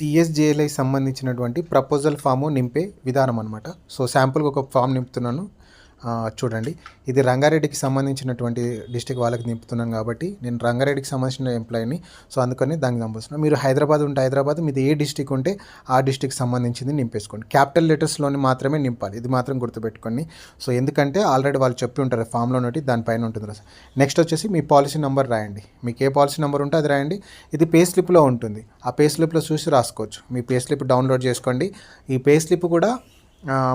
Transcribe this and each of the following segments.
టీఎస్జేఎల్ఐ సంబంధించినటువంటి proposal form నింపే విధానం అనమాట సో శాంపుల్గా ఒక ఫామ్ నింపుతున్నాను. చూడండి. ఇది రంగారెడ్డికి సంబంధించినటువంటి డిస్టిక్ వాళ్ళకి నింపుతున్నాను కాబట్టి నేను రంగారెడ్డికి సంబంధించిన ఎంప్లాయీని సో అందుకని దానికి పంపిస్తున్నాను మీరు హైదరాబాద్ ఉంటే హైదరాబాద్ మీది ఏ డిస్టిక్ ఉంటే ఆ డిస్టిక్ సంబంధించింది నింపేసుకోండి. క్యాపిటల్ లెటర్స్లోని మాత్రమే నింపాలి. ఇది మాత్రం గుర్తుపెట్టుకోండి. సో ఎందుకంటే ఆల్రెడీ వాళ్ళు చెప్పి ఉంటారు ఫామ్లో నోటి దానిపైన ఉంటుంది రాసి నెక్స్ట్ వచ్చేసి మీ పాలసీ నెంబర్ రాయండి. మీకు ఏ పాలసీ నెంబర్ ఉంటే అది రాయండి. ఇది పే స్లిప్లో ఉంటుంది. ఆ పే స్లిప్లో చూసి రాసుకోవచ్చు. మీ పే స్లిప్ డౌన్లోడ్ చేసుకోండి. ఈ పే స్లిప్ కూడా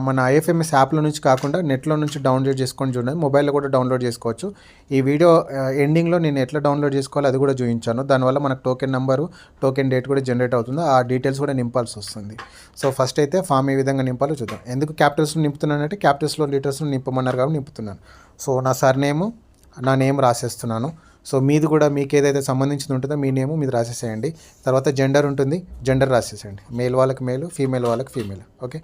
మన ఐఎఫ్ఎంఎస్ యాప్లో నుంచి కాకుండా నెట్లో నుంచి డౌన్లోడ్ చేసుకొని చూడండి. మొబైల్లో కూడా డౌన్లోడ్ చేసుకోవచ్చు. ఈ వీడియో ఎండింగ్లో నేను ఎట్లా డౌన్లోడ్ చేసుకోవాలో అది కూడా చూపించాను. దానివల్ల మనకు టోకెన్ నెంబరు టోకెన్ డేట్ కూడా జనరేట్ అవుతుంది. ఆ డీటెయిల్స్ కూడా నింపాల్సి వస్తుంది. సో ఫస్ట్ అయితే ఫామ్ ఏ విధంగా నింపాలో చూద్దాం. ఎందుకు క్యాపిటల్స్లో నింపుతున్నానంటే క్యాపిటల్స్లో లీటర్స్లో నింపమన్నారు కాబట్టి నింపుతున్నాను. సో నా సార్ నేమ్ నా నేమ్ రాసేస్తున్నాను. సో మీది కూడా మీకు ఏదైతే సంబంధించింది ఉంటుందో మీ నేమ్ మీద రాసేసేయండి. తర్వాత జెండర్ ఉంటుంది జెండర్ రాసేసేయండి. మేల్ వాళ్ళకి మేల్ ఫీమేల్ వాళ్ళకి ఫీమేల్ ఓకే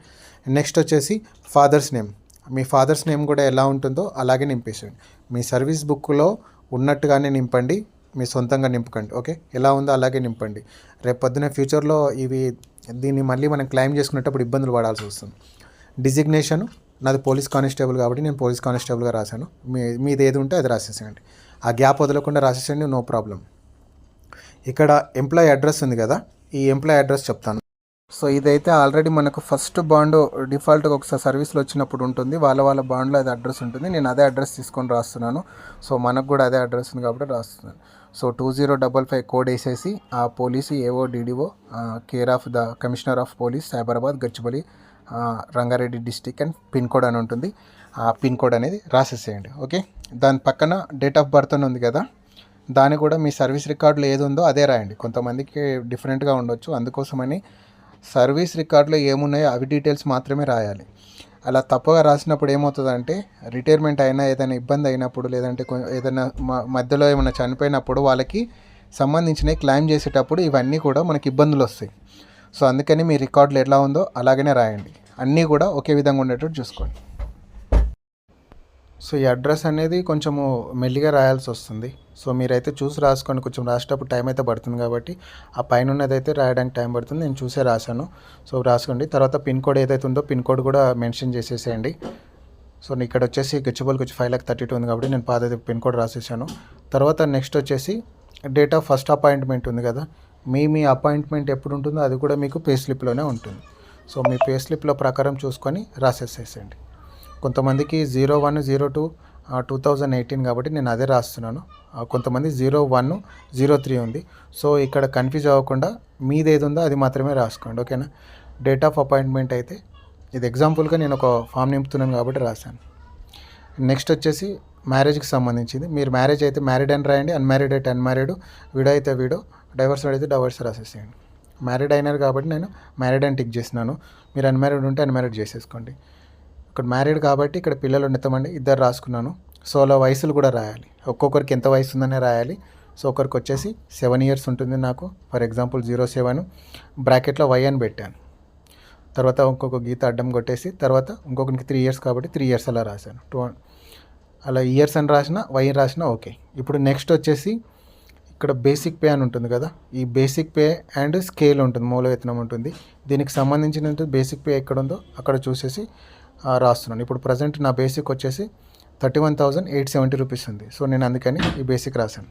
నెక్స్ట్ వచ్చేసి ఫాదర్స్ నేమ్ మీ ఫాదర్స్ నేమ్ కూడా ఎలా ఉంటుందో అలాగే నింపేసేయండి. మీ సర్వీస్ బుక్లో ఉన్నట్టుగానే నింపండి మీ సొంతంగా నింపకండి. ఓకే ఎలా ఉందో అలాగే నింపండి. రేపు పొద్దున ఫ్యూచర్లో ఇవి దీన్ని మళ్ళీ మనం క్లెయిమ్ చేసుకునేటప్పుడు ఇబ్బందులు పడాల్సి వస్తుంది. డిజిగ్నేషన్ నాది పోలీస్ కానిస్టేబుల్ కాబట్టి నేను పోలీస్ కానిస్టేబుల్గా రాశాను. మీ మీది ఏది ఉంటే అది రాసేసేయండి. ఆ గ్యాప్ వదలకుండా రాసేసండి నో ప్రాబ్లం. ఇక్కడ ఎంప్లాయీ అడ్రస్ ఉంది కదా ఈ ఎంప్లాయీ అడ్రస్ చెప్తాను. సో ఇదైతే ఆల్రెడీ మనకు ఫస్ట్ బాండ్ డిఫాల్ట్గా ఒకసారి సర్వీస్లో వచ్చినప్పుడు ఉంటుంది వాళ్ళ వాళ్ళ బాండ్లో అది అడ్రస్ ఉంటుంది నేను అదే అడ్రస్ తీసుకొని రాస్తున్నాను. సో మనకు కూడా అదే అడ్రస్ ఉంది కాబట్టి రాస్తున్నాను. So two zero double five code వేసేసి ఆ police AO DDO care of the commissioner of police Cyberabad Gachibowli Rangareddy district and pin code అని ఉంటుంది. ఆ పిన్ కోడ్ అనేది రాసేసేయండి ఓకే? దాని పక్కన డేట్ ఆఫ్ బర్త్ అని ఉంది కదా దాన్ని కూడా మీ సర్వీస్ రికార్డులో ఏది ఉందో అదే రాయండి. కొంతమందికి డిఫరెంట్గా ఉండొచ్చు అందుకోసమని సర్వీస్ రికార్డులో ఏమున్నాయో అవి డీటెయిల్స్ మాత్రమే రాయాలి. అలా తప్పుగా రాసినప్పుడు ఏమవుతుందంటే రిటైర్మెంట్ అయినా ఏదైనా ఇబ్బంది అయినప్పుడు లేదంటే ఏదైనా మ- మధ్యలో ఏమైనా చనిపోయినప్పుడు వాళ్ళకి సంబంధించినవి క్లెయిమ్ చేసేటప్పుడు ఇవన్నీ కూడా మనకి ఇబ్బందులు వస్తాయి. సో అందుకని మీ రికార్డులు ఎలా ఉందో అలాగనే రాయండి. అన్నీ కూడా ఒకే విధంగా ఉండేటట్టు చూసుకోండి. సో ఈ అడ్రస్ అనేది కొంచెము మెల్లిగా రాయాల్సి వస్తుంది. సో మీరైతే చూసి రాసుకోండి కొంచెం రాసేటప్పుడు టైం అయితే పడుతుంది కాబట్టి ఆ పైన ఉన్నదైతే రాయడానికి టైం పడుతుంది. నేను చూసే రాశాను. సో రాసుకోండి. తర్వాత పిన్ కోడ్ ఏదైతే ఉందో పిన్ కోడ్ కూడా మెన్షన్ చేసేసేయండి. సో ఇక్కడ వచ్చేసి గచ్చిబౌలికి వచ్చి ఫైవ్ లాక్ థర్టీ టూ ఉంది కాబట్టి నేను పాత పిన్ కోడ్ రాసేసాను. తర్వాత నెక్స్ట్ వచ్చేసి డేట్ ఆఫ్ ఫస్ట్ అపాయింట్మెంట్ ఉంది కదా మీ మీ అపాయింట్మెంట్ ఎప్పుడు ఉంటుందో అది కూడా మీకు పే స్లిప్లోనే ఉంటుంది. సో మీ పే స్లిప్లో ప్రకారం చూసుకొని రాసేసేసేయండి. కొంతమందికి zero one zero two two thousand eighteen కాబట్టి నేను అదే రాస్తున్నాను. కొంతమంది జీరో వన్ జీరో త్రీ ఉంది. సో ఇక్కడ కన్ఫ్యూజ్ అవ్వకుండా మీది ఏది ఉందో అది మాత్రమే రాసుకోండి ఓకేనా? డేట్ ఆఫ్ అపాయింట్మెంట్ అయితే ఇది ఎగ్జాంపుల్గా నేను ఒక ఫామ్ నింపుతున్నాను కాబట్టి రాశాను. నెక్స్ట్ వచ్చేసి మ్యారేజ్కి సంబంధించింది. మీరు మ్యారేజ్ అయితే మ్యారీడ్ అని రాయండి అన్మ్యారీడ్ అయితే అన్మ్యారీడ్ వీడో అయితే వీడో డైవర్స్ అయితే డైవర్స్ రాసేసేయండి. మ్యారీడ్ అయినారు కాబట్టి నేను మ్యారీడ్ అని టిక్ చేసినాను మీరు అన్మ్యారీడ్ ఉంటే అన్మ్యారీడ్ చేసేసుకోండి. ఇక్కడ మ్యారీడ్ కాబట్టి ఇక్కడ పిల్లలు ఉండతామండి ఇద్దరు రాసుకున్నాను. సో అలా వయసులు కూడా రాయాలి. ఒక్కొక్కరికి ఎంత వయసు ఉందనే రాయాలి. సో ఒకరికి వచ్చేసి సెవెన్ ఇయర్స్ ఉంటుంది నాకు. ఫర్ ఎగ్జాంపుల్ జీరో సెవెన్ బ్రాకెట్లో వై అని పెట్టాను. తర్వాత ఇంకొక గీత అడ్డం కొట్టేసి తర్వాత ఇంకొకరికి త్రీ ఇయర్స్ కాబట్టి త్రీ ఇయర్స్ అలా రాశాను. టూ అలా ఇయర్స్ అని రాసిన వై రాసినా ఓకే ఇప్పుడు నెక్స్ట్ వచ్చేసి ఇక్కడ బేసిక్ పే అని ఉంటుంది కదా. ఈ బేసిక్ పే అండ్ స్కేల్ ఉంటుంది మూల వేతనం ఉంటుంది. దీనికి సంబంధించిన బేసిక్ పే ఎక్కడ ఉందో అక్కడ చూసేసి రాస్తున్నాను. ఇప్పుడు ప్రజెంట్ నా బేసిక్ వచ్చేసి thirty one thousand eight seventy rupees ఉంది. సో నేను అందుకని ఈ బేసిక్ రాశాను.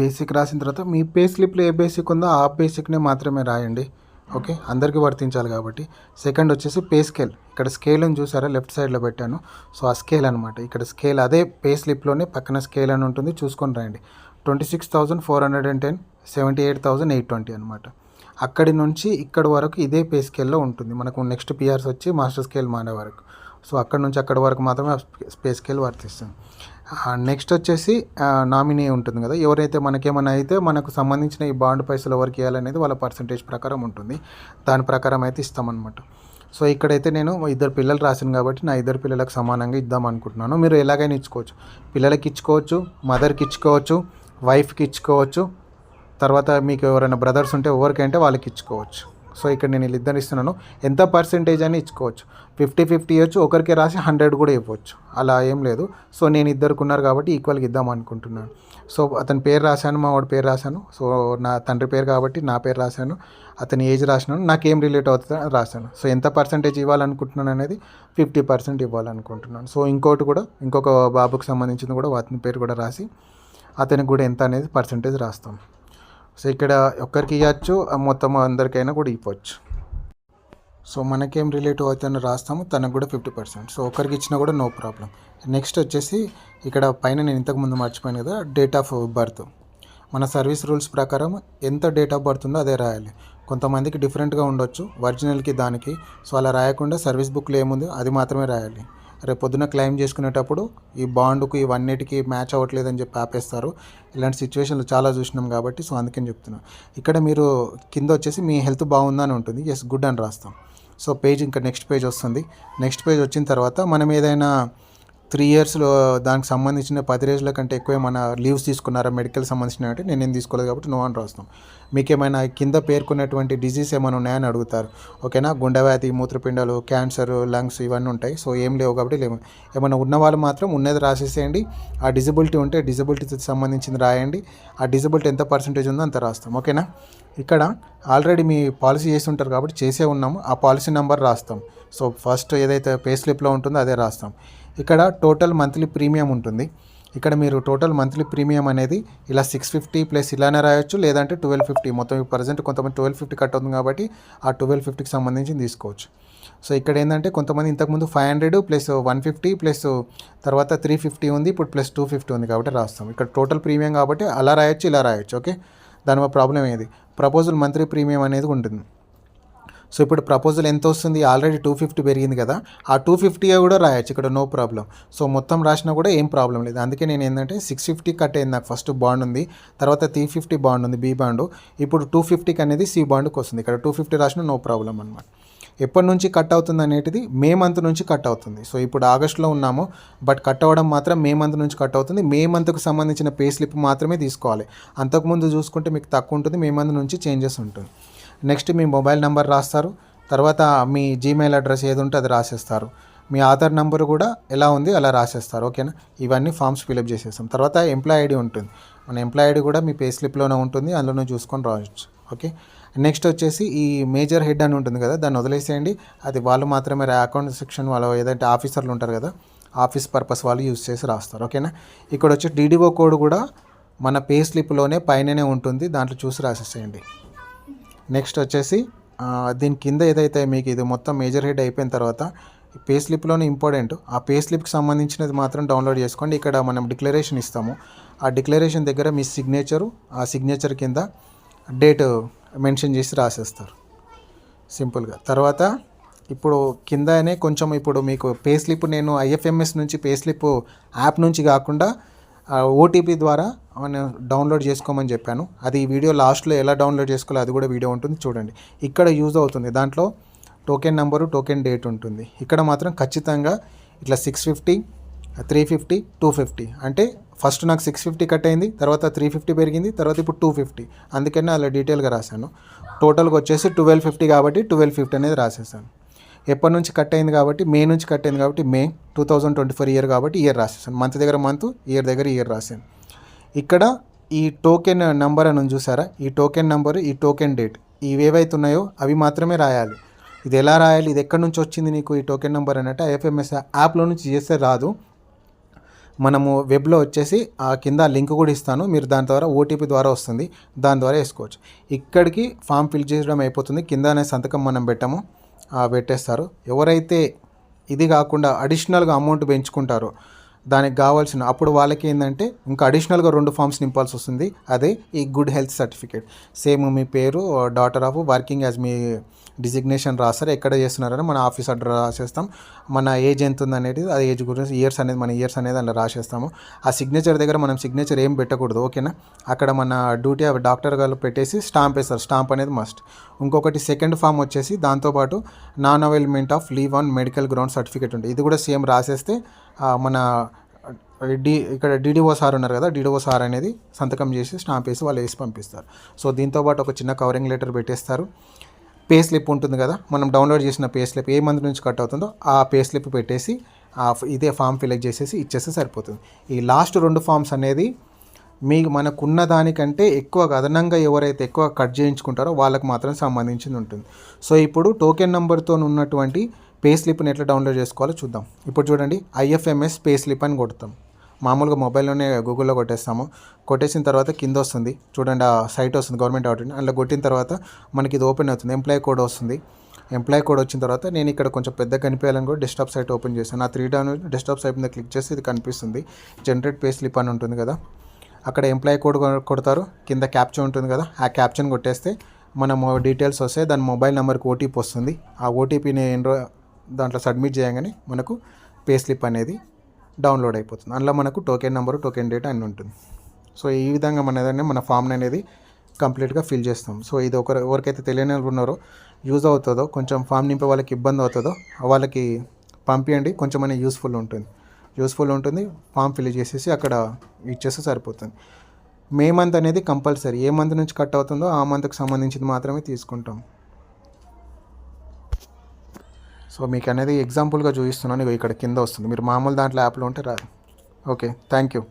బేసిక్ రాసిన తర్వాత మీ పే స్లిప్లో ఏ బేసిక్ ఉందో ఆ బేసిక్నే మాత్రమే రాయండి. ఓకే? అందరికీ వర్తించాలి కాబట్టి. సెకండ్ వచ్చేసి పే స్కేల్. ఇక్కడ స్కేల్ అని చూసారా? లెఫ్ట్ సైడ్లో పెట్టాను. సో ఆ స్కేల్ అనమాట ఇక్కడ స్కేల్ అదే పే స్లిప్లోనే పక్కన స్కేల్ అని ఉంటుంది. చూసుకొని రాయండి. Twenty six thousand four hundred and ten seventy eight thousand eight twenty అనమాట అక్కడి నుంచి ఇక్కడ వరకు ఇదే పే స్కేల్లో ఉంటుంది. మనకు నెక్స్ట్ పిఆర్స్ వచ్చి మాస్టర్ స్కేల్ మారే వరకు. సో అక్కడ నుంచి అక్కడ వరకు మాత్రమే ఆ పే స్కేల్ వర్తిస్తుంది. నెక్స్ట్ వచ్చేసి నామినీ ఉంటుంది కదా. ఎవరైతే మనకేమైనా అయితే మనకు సంబంధించిన ఈ బాండ్ పైసలు ఎవరికి ఇవ్వాలనేది వాళ్ళ పర్సంటేజ్ ప్రకారం ఉంటుంది. దాని ప్రకారం అయితే ఇస్తామన్నమాట. సో ఇక్కడైతే నేను ఇద్దరు పిల్లలు రాసాను కాబట్టి నా ఇద్దరు పిల్లలకు సమానంగా ఇద్దాం అనుకుంటున్నాను. మీరు ఎలాగైనా ఇచ్చుకోవచ్చు. పిల్లలకి ఇచ్చుకోవచ్చు మదర్కి ఇచ్చుకోవచ్చు వైఫ్కి ఇచ్చుకోవచ్చు తర్వాత మీకు ఎవరైనా బ్రదర్స్ ఉంటే ఎవరికంటే వాళ్ళకి ఇచ్చుకోవచ్చు. సో ఇక్కడ నేను వీళ్ళిద్దరు ఇస్తున్నాను. ఎంత పర్సెంటేజ్ అని ఇచ్చుకోవచ్చు. ఫిఫ్టీ ఫిఫ్టీ ఇవ్వచ్చు. ఒకరికి రాసి హండ్రెడ్ కూడా ఇవ్వచ్చు. అలా ఏం లేదు. సో నేను ఇద్దరికి ఉన్నారు కాబట్టి ఈక్వల్గా ఇద్దాం అనుకుంటున్నాను. సో అతని పేరు రాశాను మా వాడి పేరు రాశాను. సో నా తండ్రి పేరు కాబట్టి నా పేరు రాశాను. అతని ఏజ్ రాసినాను. నాకేం రిలేట్ అవుతుందో రాశాను. సో ఎంత పర్సెంటేజ్ ఇవ్వాలనుకుంటున్నాను అనేది ఫిఫ్టీ పర్సెంట్ ఇవ్వాలనుకుంటున్నాను. సో ఇంకోటి కూడా ఇంకొక బాబుకు సంబంధించింది కూడా అతని పేరు కూడా రాసి అతనికి కూడా ఎంత అనేది పర్సెంటేజ్ రాస్తాం. సో ఇక్కడ ఒక్కరికి ఇవ్వచ్చు మొత్తం అందరికైనా కూడా ఇవ్వచ్చు. సో మనకేం రిలేటివ్ అవుతుందని రాస్తాము తనకు కూడా ఫిఫ్టీ పర్సెంట్. సో ఒకరికి ఇచ్చినా కూడా నో ప్రాబ్లం. నెక్స్ట్ వచ్చేసి ఇక్కడ పైన నేను ఇంతకుముందు మర్చిపోయాను కదా డేట్ ఆఫ్ బర్త్. మన సర్వీస్ రూల్స్ ప్రకారం ఎంత డేట్ ఆఫ్ బర్త్ ఉందో అదే రాయాలి. కొంతమందికి డిఫరెంట్గా ఉండొచ్చు ఒరిజినల్కి దానికి. సో అలా రాయకుండా సర్వీస్ బుక్లో ఏముందో అది మాత్రమే రాయాలి. రేపు క్లెయిమ్ చేసుకునేటప్పుడు ఈ బాండ్కు ఇవన్నిటికీ మ్యాచ్ అవ్వట్లేదని చెప్పి ఆపేస్తారు. ఇలాంటి సిచ్యువేషన్లు చాలా చూసినాం కాబట్టి సో అందుకని చెప్తున్నాను ఇక్కడ మీరు కింద వచ్చేసి మీ హెల్త్ బాగుందని ఉంటుంది. ఎస్ గుడ్ అని రాస్తాం. సో పేజ్ ఇంకా నెక్స్ట్ పేజ్ వస్తుంది. నెక్స్ట్ పేజ్ వచ్చిన తర్వాత మనం ఏదైనా త్రీ ఇయర్స్లో దానికి సంబంధించిన పది రోజుల కంటే ఎక్కువ ఏమైనా లీవ్స్ తీసుకున్నారా? మెడికల్ సంబంధించిన అంటే నేను తీసుకోలేదు కాబట్టి నో అని రాస్తాం. మీకు ఏమైనా కింద పేర్కొన్నటువంటి డిజీజ్ ఏమైనా ఉన్నాయని అడుగుతారు. ఓకేనా? గుండెవ్యాధి మూత్రపిండాలు క్యాన్సర్ లంగ్స్ ఇవన్నీ ఉంటాయి. సో ఏం లేవు కాబట్టి లేవు. ఏమైనా ఉన్న వాళ్ళు మాత్రం ఉన్నది రాసేసేయండి. ఆ డిజబిలిటీ ఉంటే డిజబిలిటీకి సంబంధించింది రాయండి. ఆ డిజబిలిటీ ఎంత పర్సెంటేజ్ ఉందో అంత రాస్తాం. ఓకేనా? ఇక్కడ ఆల్రెడీ మీ పాలసీ చేసి ఉంటారు కాబట్టి చేసే ఉన్నాము. ఆ పాలసీ నెంబర్ రాస్తాం. సో ఫస్ట్ ఏదైతే పే స్లిప్లో ఉంటుందో అదే రాస్తాం. ఇక్కడ టోటల్ మంత్లీ ప్రీమియం ఉంటుంది. ఇక్కడ మీరు టోటల్ మంత్లీ ప్రీమియం అనేది ఇలా సిక్స్ ఫిఫ్టీ ప్లస్ ఇలానే రాయొచ్చు లేదంటే ట్వెల్వ్ ఫిఫ్టీ మొత్తం ప్రజెంట్ కొంతమంది ట్వెల్వ్ ఫిఫ్టీ కట్ అవుతుంది కాబట్టి ఆ ట్వెల్వ్ ఫిఫ్టీకి సంబంధించి తీసుకోవచ్చు. సో ఇక్కడ ఏంటంటే కొంతమంది ఇంతకుముందు five hundred plus one fifty plus తర్వాత త్రీ ఫిఫ్టీ ఉంది ఇప్పుడు ప్లస్ టూ ఫిఫ్టీ ఉంది కాబట్టి రాస్తాం. ఇక్కడ టోటల్ ప్రీమియం కాబట్టి అలా రాయొచ్చు ఇలా రాయొచ్చు ఓకే? దానివల్ల ప్రాబ్లం ఏది? ప్రపోజల్ మంత్లీ ప్రీమియం అనేది ఉంటుంది. సో ఇప్పుడు ప్రపోజల్ ఎంత వస్తుంది? ఆల్రెడీ టూ ఫిఫ్టీ పెరిగింది కదా. ఆ టూ ఫిఫ్టీ కూడా రాయొచ్చు. ఇక్కడ నో ప్రాబ్లం సో మొత్తం రాసినా కూడా ఏం ప్రాబ్లం లేదు. అందుకే నేను ఏంటంటే సిక్స్ ఫిఫ్టీ కట్ అయింది నాకు. ఫస్ట్ బాండ్ ఉంది. తర్వాత త్రీ ఫిఫ్టీ బాండ్ ఉంది బీ బాండ్ ఇప్పుడు టూ ఫిఫ్టీకి అనేది సి బాండ్కి వస్తుంది. ఇక్కడ టూ ఫిఫ్టీ రాసిన నో ప్రాబ్లం అనమాట ఎప్పటి నుంచి కట్ అవుతుంది అనేటిది మే మంత్ నుంచి కట్ అవుతుంది. సో ఇప్పుడు ఆగస్ట్లో ఉన్నాము. బట్ కట్ అవ్వడం మాత్రం మే మంత్ నుంచి కట్ అవుతుంది. మే మంత్కు సంబంధించిన పే స్లిప్ మాత్రమే తీసుకోవాలి. అంతకుముందు చూసుకుంటే మీకు తక్కువ ఉంటుంది. మే మంత్ నుంచి చేంజెస్ ఉంటుంది. నెక్స్ట్ మీ మొబైల్ నెంబర్ రాస్తారు. తర్వాత మీ జీమెయిల్ అడ్రస్ ఏది ఉంటే అది రాసేస్తారు. మీ ఆధార్ నెంబర్ కూడా ఎలా ఉంది అలా రాసేస్తారు. ఓకేనా? ఇవన్నీ ఫామ్స్ ఫిలప్ చేసేస్తాం. తర్వాత ఎంప్లాయ్ ఐడి ఉంటుంది. మన ఎంప్లాయ్ ఐడి కూడా మీ పే స్లిప్లోనే ఉంటుంది. అందులోనే చూసుకొని రావచ్చు. ఓకే? నెక్స్ట్ వచ్చేసి ఈ మేజర్ హెడ్ అని ఉంటుంది కదా దాన్ని వదిలేసేయండి. అది వాళ్ళు మాత్రమే అకౌంట్ సెక్షన్ వాళ్ళు ఏదంటే ఆఫీసర్లు ఉంటారు కదా ఆఫీస్ పర్పస్ వాళ్ళు యూజ్ చేసి రాస్తారు. ఓకేనా? ఇక్కడ వచ్చి డీడీఓ కోడ్ కూడా మన పే స్లిప్లోనే పైననే ఉంటుంది. దాంట్లో చూసి రాసేసేయండి. నెక్స్ట్ వచ్చేసి దీని కింద ఏదైతే మీకు ఇది మొత్తం మేజర్ హెడ్ అయిపోయిన తర్వాత పే స్లిప్లోనే ఇంపార్టెంట్ ఆ పే స్లిప్కి సంబంధించినది మాత్రం డౌన్లోడ్ చేసుకోండి. ఇక్కడ మనం డిక్లరేషన్ ఇస్తాము. ఆ డిక్లరేషన్ దగ్గర మీ సిగ్నేచరు ఆ సిగ్నేచర్ కింద డేట్ మెన్షన్ చేసి రాసేస్తారు. సింపుల్గా తర్వాత ఇప్పుడు కిందనే కొంచెం ఇప్పుడు మీకు పే స్లిప్ నేను ఐఎఫ్ఎంఎస్ నుంచి పే స్లిప్ యాప్ నుంచి కాకుండా ఓటీపీ ద్వారా నేను డౌన్లోడ్ చేసుకోమని చెప్పాను. అది ఈ వీడియో లాస్ట్లో ఎలా డౌన్లోడ్ చేసుకోవాలో అది కూడా వీడియో ఉంటుంది చూడండి. ఇక్కడ యూజ్ అవుతుంది. దాంట్లో టోకెన్ నెంబరు టోకెన్ డేట్ ఉంటుంది. ఇక్కడ మాత్రం ఖచ్చితంగా ఇట్లా six fifty three fifty two fifty అంటే ఫస్ట్ నాకు సిక్స్ ఫిఫ్టీ కట్ అయింది తర్వాత త్రీ ఫిఫ్టీ పెరిగింది తర్వాత ఇప్పుడు టూ ఫిఫ్టీ అందుకనే అలా డీటెయిల్గా రాశాను. టోటల్గా వచ్చేసి ట్వెల్వ్ ఫిఫ్టీ కాబట్టి ట్వెల్వ్ ఫిఫ్టీ అనేది రాసేసాను. ఎప్పటి నుంచి కట్ అయింది కాబట్టి మే నుంచి కట్ అయింది కాబట్టి May two thousand twenty four year కాబట్టి ఇయర్ రాసేసాను. మంత్ దగ్గర మంత్ ఇయర్ దగ్గర ఇయర్ రాసాను. ఇక్కడ ఈ టోకెన్ నెంబర్ అని చూసారా? ఈ టోకెన్ నెంబర్ ఈ టోకెన్ డేట్ ఇవి ఏవైతే ఉన్నాయో అవి మాత్రమే రాయాలి. ఇది ఎలా రాయాలి? ఇది ఎక్కడి నుంచి వచ్చింది నీకు ఈ టోకెన్ నెంబర్ అన్నట్టు ఐఎఫ్ఎంఎస్ యాప్లో నుంచి చేస్తే రాదు. మనము వెబ్లో వచ్చేసి ఆ కింద లింక్ కూడా ఇస్తాను. మీరు దాని ద్వారా ఓటీపీ ద్వారా వస్తుంది. దాని ద్వారా వేసుకోవచ్చు. ఇక్కడికి ఫామ్ ఫిల్ చేయడం అయిపోతుంది. కింద అనే సంతకం మనం పెట్టాము. పెట్టేస్తారు. ఎవరైతే ఇది కాకుండా అడిషనల్గా అమౌంట్ పెంచుకుంటారో దానికి కావాల్సిన అప్పుడు వాళ్ళకి ఏంటంటే ఇంకా అడిషనల్గా రెండు ఫామ్స్ నింపాల్సి వస్తుంది. అదే ఈ గుడ్ హెల్త్ సర్టిఫికేట్ సేమ్ మీ పేరు డాటర్ ఆఫ్ వర్కింగ్ యాజ్ మీ డిజిగ్నేషన్ రాస్తారు ఎక్కడ చేస్తున్నారని మన ఆఫీస్ అడ్రస్ రాసేస్తాం. మన ఏజ్ ఎంత ఉంది అనేది అది ఏజ్ గురించి ఇయర్స్ అనేది మన ఇయర్స్ అనేది అలా రాసేస్తాము. ఆ సిగ్నేచర్ దగ్గర మనం సిగ్నేచర్ ఏం పెట్టకూడదు ఓకేనా అక్కడ మన డ్యూటీ అవి డాక్టర్ గారు పెట్టేసి స్టాంప్ వేస్తారు. స్టాంప్ అనేది మస్ట్ ఇంకొకటి సెకండ్ ఫామ్ వచ్చేసి దాంతోపాటు non availment of leave on medical ground certificate ఉంటుంది ఇది కూడా సేమ్ రాసేస్తే మన డి ఇక్కడ డిడిఓ సార్ ఉన్నారు కదా డీడీఓ సార్ అనేది సంతకం చేసి స్టాంప్ వేసి వాళ్ళు వేసి పంపిస్తారు. సో దీంతోపాటు ఒక చిన్న కవరింగ్ లెటర్ పెట్టేస్తారు. పే స్లిప్ ఉంటుంది కదా మనం డౌన్లోడ్ చేసిన పే స్లిప్ ఏ మంత్ నుంచి కట్ అవుతుందో ఆ పే స్లిప్ పెట్టేసి ఆ ఇదే ఫామ్ ఫిల్ చేసేసి ఇచ్చేస్తే సరిపోతుంది. ఈ లాస్ట్ రెండు ఫామ్స్ అనేది మీకు మనకున్న దానికంటే ఎక్కువ అదనంగా ఎవరైతే ఎక్కువ కట్ చేయించుకుంటారో వాళ్ళకు మాత్రం సంబంధించింది ఉంటుంది. సో ఇప్పుడు టోకెన్ నెంబర్తో ఉన్నటువంటి పే స్లిప్ని ఎట్లా డౌన్లోడ్ చేసుకోవాలో చూద్దాం. ఇప్పుడు చూడండి ఐఎఫ్ఎంఎస్ పే స్లిప్ అని కొడతాం. మామూలుగా మొబైల్లోనే గూగుల్లో కొట్టేస్తాము. కొట్టేసిన తర్వాత కింద వస్తుంది. చూడండి ఆ సైట్ వస్తుంది గవర్నమెంట్ ఆర్డర్ అందులో కొట్టిన తర్వాత మనకి ఇది ఓపెన్ అవుతుంది. ఎంప్లాయీ కోడ్ వస్తుంది. ఎంప్లాయీ కోడ్ వచ్చిన తర్వాత నేను ఇక్కడ కొంచెం పెద్ద కనిపించాలని కూడా డెస్క్టాప్ సైట్ ఓపెన్ చేశాను. నా త్రీ డౌన్ డెస్క్టాప్ సైట్ మీద క్లిక్ చేస్తే ఇది కనిపిస్తుంది. జనరేట్ పే స్లిప్ అని ఉంటుంది కదా. అక్కడ ఎంప్లాయీ కోడ్ కొడతారు. కింద క్యాప్చర్ ఉంటుంది కదా. ఆ క్యాప్చర్ని కొట్టేస్తే మన డీటెయిల్స్ వస్తాయి. దాని మొబైల్ నెంబర్కి ఓటీపీ వస్తుంది. ఆ ఓటీపీని ఎన్రో దాంట్లో సబ్మిట్ చేయగానే మనకు పే స్లిప్ అనేది డౌన్లోడ్ అయిపోతుంది. అందులో మనకు టోకెన్ నెంబరు టోకెన్ డేట్ అన్నీ ఉంటుంది. సో ఈ విధంగా మన ఏదైనా మన ఫామ్ని అనేది కంప్లీట్గా ఫిల్ చేస్తాం. సో ఇది ఒకరు ఎవరికైతే తెలియని వాళ్ళు ఉన్నారో యూజ్ అవుతుందో కొంచెం ఫామ్ నింపే వాళ్ళకి ఇబ్బంది అవుతుందో వాళ్ళకి పంపించండి కొంచెం అనేది యూస్ఫుల్ ఉంటుంది. యూస్ఫుల్ ఉంటుంది. ఫామ్ ఫిల్ చేసేసి అక్కడ ఇచ్చేస్తే సరిపోతుంది. మే మంత్ అనేది కంపల్సరీ. ఏ మంత్ నుంచి కట్ అవుతుందో ఆ మంత్కి సంబంధించింది మాత్రమే తీసుకుంటాం. సో మీకు అనేది ఎగ్జాంపుల్గా చూపిస్తున్నాను. ఇక్కడ కింద వస్తుంది. మీరు మామూలు దాంట్లో యాప్లో ఉంటే రాదు ఓకే థ్యాంక్ యూ